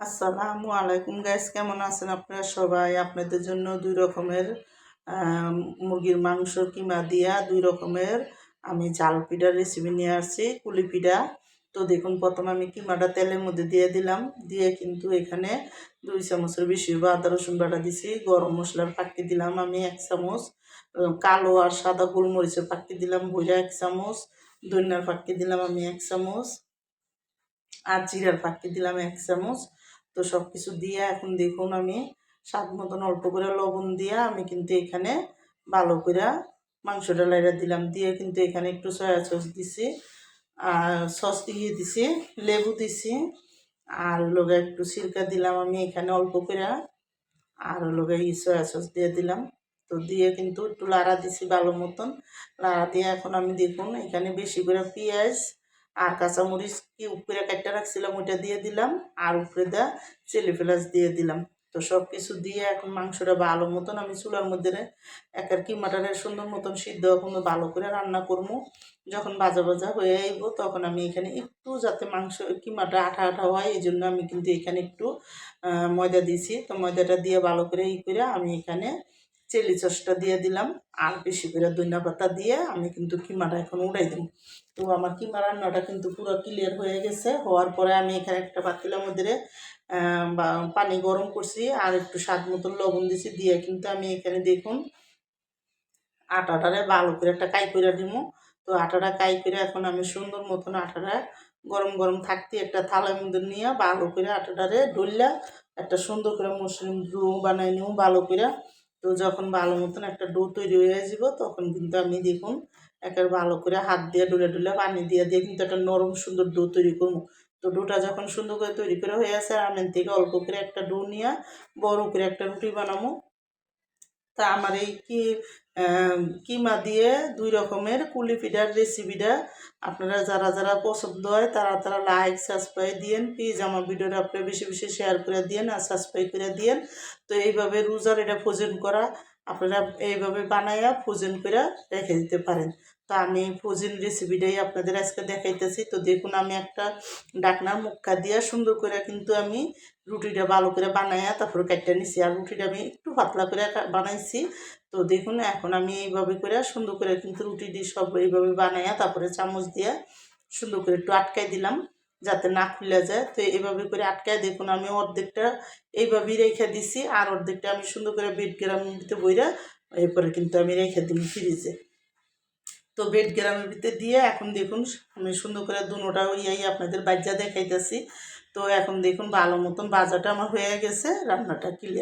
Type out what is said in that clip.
আসসালামু আলাইকুম গাইস কেমন আছেন আপনারা সবাই? আপনাদের জন্য দুই রকমের মুরগির মাংস কিমা দিয়া দুই রকমের আমি জাল পিঠার রেসিপি নিয়ে আসছি, কুলি পিঠা। তো দেখুন, প্রথমে আমি কিমাটা তেলের মধ্যে দিয়ে দিলাম। দিয়ে কিন্তু এখানে দুই চামচের বেশি বা আদা রসুন বাটা দিছি। গরম মশলার পাক্কি দিলাম আমি এক চামচ। কালো আর সাদা গোলমরিচের পাক্কি দিলাম, ভুইরা এক চামচ। ধনিয়ার পাক্কি দিলাম আমি এক চামচ। আর জিরার পাক্কি দিলাম এক চামচ। তো সব কিছু দিয়ে এখন দেখুন আমি স্বাদ মতন অল্প করে লবণ দিয়ে আমি কিন্তু এখানে ভালো করে মাংসটা লাইরা দিলাম। দিয়ে কিন্তু এখানে একটু সয়া সস দিছি, আর সস দিয়ে দিছি, লেবু দিছি, আর লোকে একটু সিরকা দিলাম আমি এখানে অল্প করে, আর লোকে ই সয়া সস দিয়ে দিলাম। তো দিয়ে কিন্তু একটু লাড়া দিছি ভালো মতন। লাড়া দিয়ে এখন আমি দেখুন এখানে বেশি করে পেঁয়াজ আর কাঁচামরিচ কি উপরে কাটটা রাখছিলাম, ওইটা দিয়ে দিলাম আর উপরে দা চিলি ফ্লেক্স দিয়ে দিলাম। তো সব কিছু দিয়ে এখন মাংসটা ভালো মতন আমি চুলার মধ্যে একের কি মাটনের সুন্দর মতন সিদ্ধ এখন ভালো করে রান্না করব। যখন বাজা ভাজা হয়ে আইব তখন আমি এখানে একটু যাতে মাংস কিমাটা আঠা আঠা হয়, এই জন্য আমি কিন্তু এখানে একটু ময়দা দিয়েছি তো ময়দাটা দিয়ে ভালো করে ই করে আমি এখানে চিলি সসটা দিয়ে দিলাম, আর বেশি করে ধনিয়া পাতা দিয়ে আমি কিন্তু কিমাটা এখন উড়াই দিই তো আমার কিমা রান্নাটা কিন্তু পুরো ক্লিয়ার হয়ে গেছে, হওয়ার পরে আমি এখানে একটা পাতিলার মধ্যে পানি গরম করছি, আর একটু স্বাদ মতন লবণ দিছি, দিয়ে কিন্তু আমি এখানে দেখুন, আটাটারে ভালো করে একটা কাই করে দিব। তো আটাটা কাই করে এখন আমি সুন্দর মতন আটাটা গরম গরম থাকতে একটা থালার মধ্যে নিয়ে ভালো করে আটাটারে ডললা একটা সুন্দর করে মসলিম ডো বানাই নিও ভালো করে। তো যখন ভালো মতন একটা ডো তৈরি হয়ে যাব তখন কিন্তু আমি দেখুন একের ভালো করে হাত দিয়ে ডুলে ডুলে পানি দিয়ে দিয়ে কিন্তু একটা নরম সুন্দর ডো তৈরি করব। তো ডোটা যখন সুন্দর করে তৈরি করে হয়ে আছে আমি থেকে অল্প করে একটা ডো নিয়ে বড় করে একটা রুটি বানাবো। তা আমার এই কি কিমা দিয়ে দুই রকমের কুলি পিঠার রেসিপিটা আপনারা যারা যারা পছন্দ হয় তারা তারা লাইক সাবস্ক্রাইব দিয়েন। প্লিজ আমার ভিডিওটা আপনারা বেশি বেশি শেয়ার করে দিয়েন আর সাবস্ক্রাইব করে দিয়েন। তো এইভাবে রোজার এটা ফোজেন করা, আপনারা এইভাবে বানাইয়া ফোজেন করে রেখে দিতে পারেন। তো আমি ফোজেন রেসিপিটাই আপনাদের আজকে দেখাইতেছি। তো দেখুন, আমি একটা ডাকনার মুখা দিয়ে সুন্দর করে কিন্তু আমি রুটিটা ভালো করে বানাইয়া তারপরে কাটটা নিছি। আর রুটিটা আমি একটু পাতলা করে বানাইছি। তো দেখুন, এখন আমি এইভাবে করে সুন্দর করে কিন্তু রুটি দিয়ে সব এইভাবে বানাইয়া তারপরে চামচ দিয়ে সুন্দর করে একটু আটকাই দিলাম যাতে না খুলে যায়। তো এইভাবে করে আটকায় দেখুন, আমি অর্ধেকটা এইভাবেই রেখে দিছি। আর অর্ধেকটা আমি সুন্দর করে বেড গ্রামের ভিতরে বইরা এরপরে কিন্তু আমি রেখে দিই ফ্রিজে তো বেড গ্রামের ভিতরে দিয়ে এখন দেখুন, আমি সুন্দর করে দুনোটা ইয়াই আপনাদের বাজ্যা দেখাইতেছি। তো এখন দেখুন ভালো মতন বাজাটা আমার হয়ে গেছে, রান্নাটা ক্লিয়ার